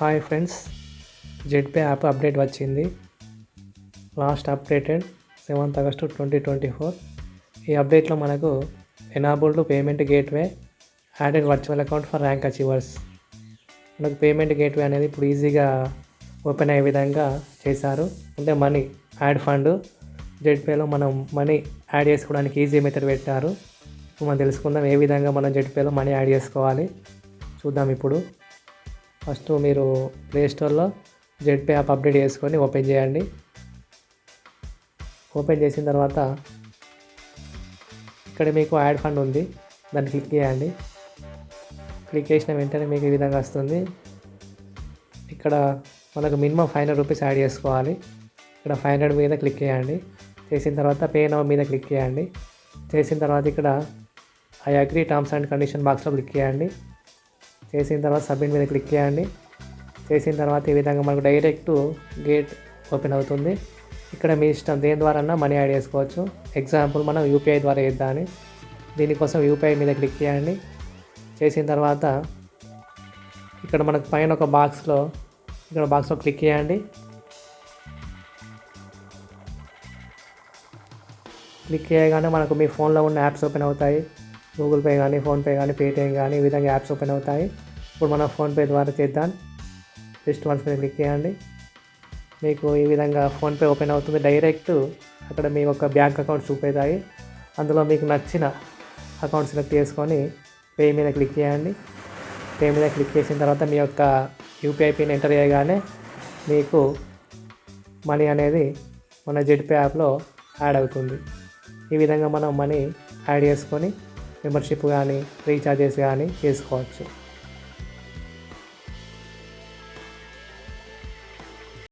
Hi friends. Zpay app update వచ్చింది. Last updated seventh August twenty twenty four. ఈ అప్డేట్లో మనకు enabled payment gateway added virtual account for rank achievers. మనకు payment gateway అనేది ఇప్పుడు ఈజీగా ఓపెన్ అయ్యే విధంగా చేశారు. అంటే మనీ యాడ్ ఫండ్. జెడ్పేలో మనం మనీ యాడ్ చేసుకోవడానికి ఈజీ మెథడ్ పెట్టారు. ఇప్పుడు మనం తెలుసుకుందాం ఏ విధంగా మనం జెడ్పేలో మనీ యాడ్ చేసుకోవాలి. చూద్దాం ఇప్పుడు. ఫస్ట్ మీరు ప్లే స్టోర్లో జెడ్పే యాప్ అప్డేట్ చేసుకొని ఓపెన్ చేయండి. ఓపెన్ చేసిన తర్వాత ఇక్కడ మీకు యాడ్ ఫండ్ ఉంది. దాన్ని క్లిక్ చేయండి. క్లిక్ చేసిన వెంటనే మీకు ఈ విధంగా వస్తుంది. ఇక్కడ మనకు minimum five hundred rupees add చేసుకోవాలి. ఇక్కడ ఫైవ్ హండ్రెడ్ మీద క్లిక్ చేయండి. చేసిన తర్వాత పే నౌ మీద క్లిక్ చేయండి. చేసిన తర్వాత ఇక్కడ I agree terms and condition బాక్స్లో క్లిక్ చేయండి. చేసిన తర్వాత సబ్మిట్ మీద క్లిక్ చేయండి. చేసిన తర్వాత ఈ విధంగా మనకు డైరెక్ట్ గేట్ ఓపెన్ అవుతుంది. ఇక్కడ మీ ఇష్టం దేని ద్వారా మనీ యాడ్ చేసుకోవచ్చు. ఎగ్జాంపుల్ మనం యూపీఐ ద్వారా చేద్దామని. దీనికోసం యూపీఐ మీద క్లిక్ చేయండి. చేసిన తర్వాత ఇక్కడ మనకు పైన ఒక బాక్స్లో ఇక్కడ బాక్స్లో క్లిక్ చేయండి. క్లిక్ చేయగానే మనకు మీ ఫోన్లో ఉన్న యాప్స్ ఓపెన్ అవుతాయి. గూగుల్ పే కానీ ఫోన్పే కానీ పేటిఎం కానీ ఈ విధంగా యాప్స్ ఓపెన్ అవుతాయి. ఇప్పుడు మనం ఫోన్పే ద్వారా చేద్దాం. జస్ట్ వన్స్ మీద క్లిక్ చేయండి. మీకు ఈ విధంగా ఫోన్పే ఓపెన్ అవుతుంది. డైరెక్ట్ అక్కడ మీ యొక్క బ్యాంక్ అకౌంట్ చూపేతాయి అందులో మీకు నచ్చిన అకౌంట్ సెలెక్ట్ చేసుకొని పే మీద క్లిక్ చేయండి. పే మీద క్లిక్ చేసిన తర్వాత మీ యొక్క యూపీఐ పిన్ ఎంటర్ చేయగానే మీకు మనీ అనేది మన జెడ్పే యాప్లో యాడ్ అవుతుంది. ఈ విధంగా మనం మనీ యాడ్ చేసుకొని మెంబర్షిప్ కానీ రీఛార్జెస్ కానీ చేసుకోవచ్చు.